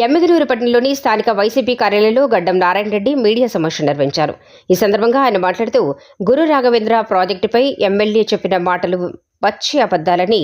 ఎమ్మిగనూరు స్థానిక వైసీపీ కార్యాలయంలో గడ్డం నారాయణ రెడ్డి మీడియా సమీక్ష నిర్వహించారు. ఈ సందర్భంగా ఆయన మాట్లాడుతూ గురు రాఘవేంద్ర ప్రాజెక్టుపై ఎమ్మెల్యే చెప్పిన మాటలు పచ్చి అబద్దాలని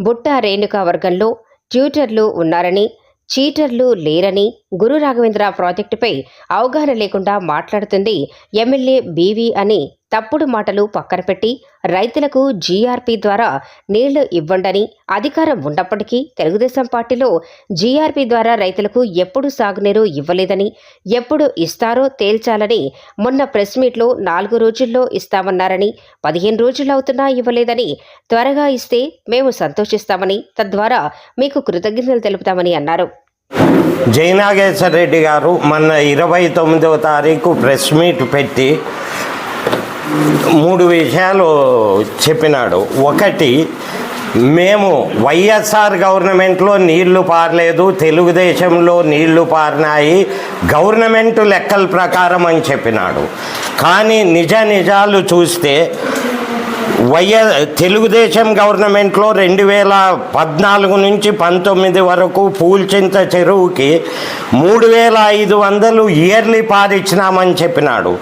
బుట్ట రేణుక వర్గంలో ట్యూటర్లు ఉన్నారని చీటర్లు లేరని గురు రాఘవేంద్ర ప్రాజెక్టుపై అవగాహన లేకుండా మాట్లాడుతుంది ఎమ్మెల్యే బీవీ అని తప్పుడు మాటలు పక్కన పెట్టి రైతులకు జీఆర్పీ ద్వారా నీళ్ళు ఇవ్వండని అధికారం ఉన్నప్పటికీ తెలుగుదేశం పార్టీలో జీఆర్పీ ద్వారా రైతులకు ఎప్పుడు సాగునీరు ఇవ్వలేదని ఎప్పుడు ఇస్తారో తేల్చాలని మొన్న ప్రెస్ మీట్లో నాలుగు రోజుల్లో ఇస్తామన్నారని పదిహేను రోజులు అవుతున్నా ఇవ్వలేదని త్వరగా ఇస్తే మేము సంతోషిస్తామని తద్వారా మీకు కృతజ్ఞతలు తెలుపుతామని అన్నారు. జయనాగేశ్వర రెడ్డి గారు మొన్న ఇరవై తొమ్మిదవ తారీఖు ప్రెస్ మీట్ పెట్టి మూడు విషయాలు చెప్పినాడు. ఒకటి మేము వైఎస్ఆర్ గవర్నమెంట్లో నీళ్ళు పారలేదు తెలుగుదేశంలో నీళ్ళు పారినాయి గవర్నమెంట్ లెక్కల ప్రకారం అని చెప్పినాడు. కానీ నిజ నిజాలు చూస్తే వైఎ తెలుగుదేశం గవర్నమెంట్లో రెండు వేల పద్నాలుగు నుంచి పంతొమ్మిది వరకు పూల్చింత చెరువుకి మూడు వేల ఐదు వందలు ఇయర్లీ పారిచ్చినామని చెప్పినాడు.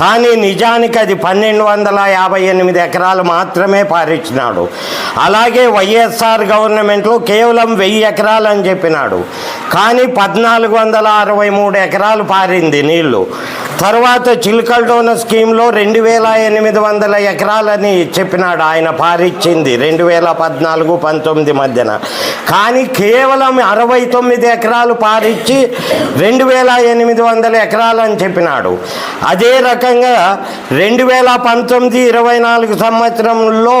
కానీ నిజానికి అది పన్నెండు వందల యాభై ఎనిమిది ఎకరాలు మాత్రమే పారిచ్చినాడు. అలాగే వైఎస్ఆర్ గవర్నమెంట్లో కేవలం వెయ్యి ఎకరాలు అని చెప్పినాడు. కానీ పద్నాలుగు వందల అరవై మూడు ఎకరాలు పారింది నీళ్ళు. తర్వాత చిలకల్డోన స్కీమ్లో రెండు వేల ఎనిమిది వందల ఎకరాలని చెప్పినాడు ఆయన పారిచ్చింది రెండు వేల పద్నాలుగు పంతొమ్మిది మధ్యన. కానీ కేవలం అరవై తొమ్మిది ఎకరాలు పారిచ్చి రెండు వేల ఎనిమిది వందల ఎకరాలు అని చెప్పినాడు. అదే రకంగా రెండు వేల పంతొమ్మిది ఇరవై నాలుగు సంవత్సరంలో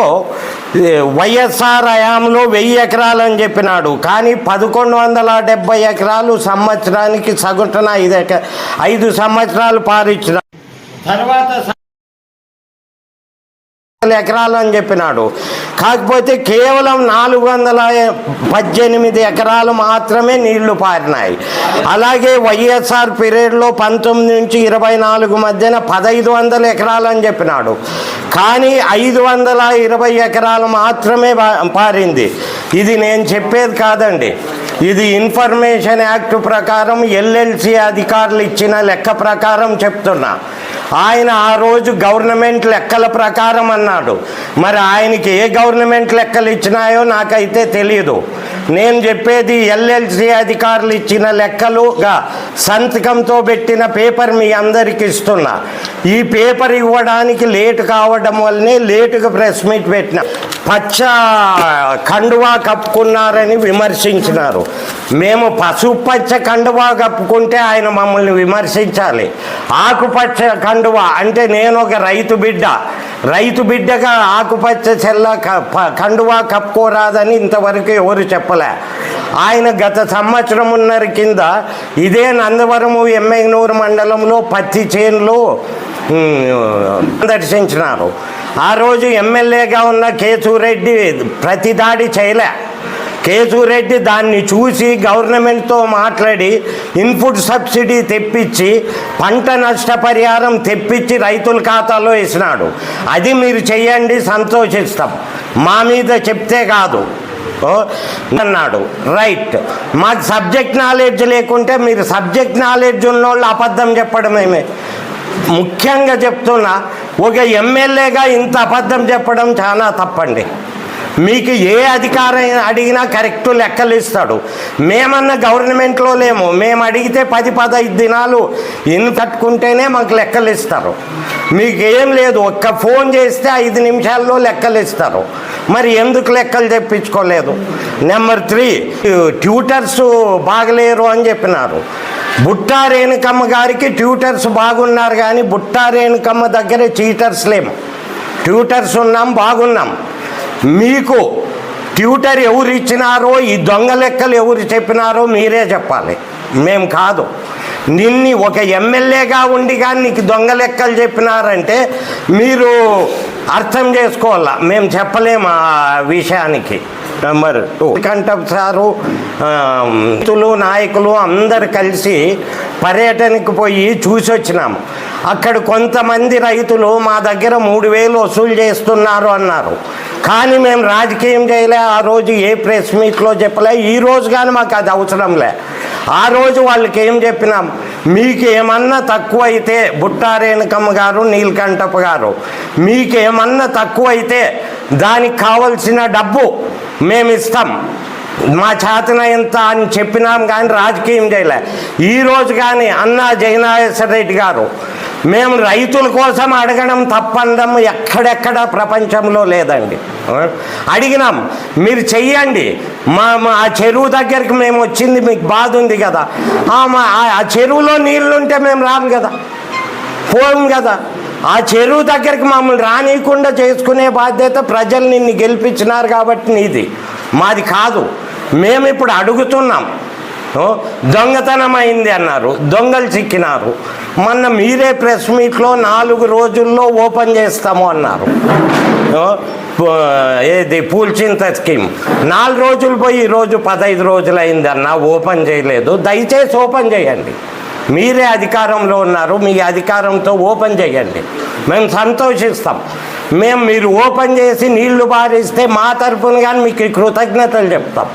వైఎస్ఆర్ హయాంలో వెయ్యి ఎకరాలు అని చెప్పినాడు. కానీ పదకొండు వందల డెబ్బై ఎకరాలు సంవత్సరానికి సగటున ఐదు ఎక ఐదు సంవత్సరాలు పారిచ్చిన తర్వాత ఎకరాలు అని చెప్పినాడు. కాకపోతే కేవలం నాలుగు వందల పద్దెనిమిది ఎకరాలు మాత్రమే నీళ్ళు పారినాయి. అలాగే వైఎస్ఆర్ పీరియడ్లో పంతొమ్మిది నుంచి ఇరవై నాలుగు మధ్యన పదహైదు వందల ఎకరాలు అని చెప్పినాడు. కానీ ఐదు వందల ఇరవై ఎకరాలు మాత్రమే పారింది. ఇది నేను చెప్పేది కాదండి. ఇది ఇన్ఫర్మేషన్ యాక్ట్ ప్రకారం ఎల్ఎల్సి అధికారులు ఇచ్చిన లెక్క ప్రకారం చెప్తున్నా. ఆయన ఆ రోజు గవర్నమెంట్ లెక్కల ప్రకారం అన్నాడు. మరి ఆయనకి ఏ గవర్నమెంట్ లెక్కలు ఇచ్చినాయో నాకైతే తెలియదు నేను చెప్పేది ఎల్ఎల్సి అధికారులు ఇచ్చిన లెక్కలుగా సంతకంతో పెట్టిన పేపర్ మీ అందరికి ఇస్తున్నా. ఈ పేపర్ ఇవ్వడానికి లేటు కావడం వల్లనే లేటుగా ప్రెస్ మీట్ పెట్టిన. పచ్చ కండువా కప్పుకున్నారని విమర్శించినారు. మేము పసుపు పచ్చ కండువా కప్పుకుంటే ఆయన మమ్మల్ని విమర్శించాలి. ఆకుపచ్చ కండువా అంటే నేను ఒక రైతు బిడ్డ. రైతు బిడ్డగా ఆకుపచ్చ చెల్ల క- ప- కండువా కప్పుకోరాదని ఇంతవరకు ఎవరు చెప్పలే. ఆయన గత సంవత్సరమున్నర కింద ఇదే నందవరము ఎమ్మెగ్నూరు మండలంలో పత్తి చేనులో దర్శించినారు. ఆ రోజు ఎమ్మెల్యేగా ఉన్న కేసురెడ్డి ప్రతి దాడి చేయలే. కేశూరెడ్డి దాన్ని చూసి గవర్నమెంట్తో మాట్లాడి ఇన్పుట్ సబ్సిడీ తెప్పించి పంట నష్టపరిహారం తెప్పించి రైతుల ఖాతాలో వేసినాడు. అది మీరు చెయ్యండి సంతోషిస్తాం. మా మీద చెప్తే కాదు. ఓ, అన్నాడు. రైట్. మాకు సబ్జెక్ట్ నాలెడ్జ్ లేకుంటే మీరు సబ్జెక్ట్ నాలెడ్జ్ ఉన్నోళ్ళు అబద్ధం చెప్పడమేమే ముఖ్యంగా చెప్తున్నా ఒక ఎమ్మెల్యేగా ఇంత అబద్ధం చెప్పడం చాలా తప్పండి. మీకు ఏ అధికారం అడిగినా కరెక్ట్ లెక్కలు ఇస్తాడు. మేమన్నా గవర్నమెంట్లో లేము. మేము అడిగితే పది పదహైదు దినాలు ఇన్ కట్టుకుంటేనే మాకు లెక్కలు ఇస్తారు. మీకు ఏం లేదు. ఒక్క ఫోన్ చేస్తే ఐదు నిమిషాల్లో లెక్కలు ఇస్తారు. మరి ఎందుకు లెక్కలు తెప్పించుకోలేదు? నెంబర్ త్రీ ట్యూటర్స్ బాగలేరు అని చెప్పినారు. బుట్టా రేణుకమ్మ గారికి ట్యూటర్స్ బాగున్నారు కానీ బుట్టా రేణుకమ్మ దగ్గర చీటర్స్ లేము. ట్యూటర్స్ ఉన్నాం బాగున్నాం. మీకు ట్యూటర్ ఎవరు ఇచ్చినారో ఈ దొంగ లెక్కలు ఎవరు చెప్పినారో మీరే చెప్పాలి. మేం కాదు. నిన్ని ఒక ఎమ్మెల్యేగా ఉండి కానీ నీకు దొంగ లెక్కలు చెప్పినారంటే మీరు అర్థం చేసుకోవాలా? మేము చెప్పలేము ఆ విషయానికి. నెంబర్ టూ కంటప్ సారు రైతులు నాయకులు అందరు కలిసి పర్యటనకు పోయి చూసి వచ్చినాము అక్కడ కొంతమంది రైతులు మా దగ్గర మూడు వేలు వసూలు చేస్తున్నారు అన్నారు. కానీ మేము రాజకీయం చేయలే ఆ రోజు ఏ ప్రెస్ మీట్లో చెప్పలే ఈ రోజు కానీ మాకు అది అవసరంలే. ఆ రోజు వాళ్ళకి ఏం చెప్పినాం? మీకు ఏమన్నా తక్కువ అయితే బుట్టారేణుకమ్మ గారు నీలకంఠప్ప గారు మీకు ఏమన్నా తక్కువ అయితే దానికి కావలసిన డబ్బు మేము ఇస్తాం మా చేతన ఎంత అని చెప్పినాం కానీ రాజకీయం చేయలే. ఈరోజు కానీ అన్నా జగనాథేశ్వర రెడ్డి గారు మేము రైతుల కోసం అడగడం తప్పనడం ఎక్కడెక్కడ ప్రపంచంలో లేదండి. అడిగినాం మీరు చెయ్యండి. మా ఆ చెరువు దగ్గరికి మేము వచ్చింది మీకు బాధ ఉంది కదా. ఆ, మా ఆ- చెరువులో నీళ్ళుంటే మేము రాము కదా. పోం కదా. ఆ చెరువు దగ్గరికి మమ్మల్ని రానియకుండా చేసుకునే బాధ్యత ప్రజలు నిన్ను గెలిపించినారు కాబట్టి నీది. మాది కాదు. మేము ఇప్పుడు అడుగుతున్నాం. దొంగతనమైంది దొంగతనం అయింది అన్నారు. దొంగలు చిక్కినారు. మొన్న మీరే ప్రెస్ మీట్లో నాలుగు రోజుల్లో ఓపెన్ చేస్తాము అన్నారు. ఏది పూల్చింత స్కీమ్. నాలుగు రోజులు పోయి ఈరోజు పదహైదు రోజులు అయిందన్నా ఓపెన్ చేయలేదు. దయచేసి ఓపెన్ చేయండి. మీరే అధికారంలో ఉన్నారు మీ అధికారంతో ఓపెన్ చేయండి. మేము సంతోషిస్తాం. మేము మీరు ఓపెన్ చేసి నీళ్ళు బారిస్తే మా తరపున కానీ మీకు కృతజ్ఞతలు చెప్తాం.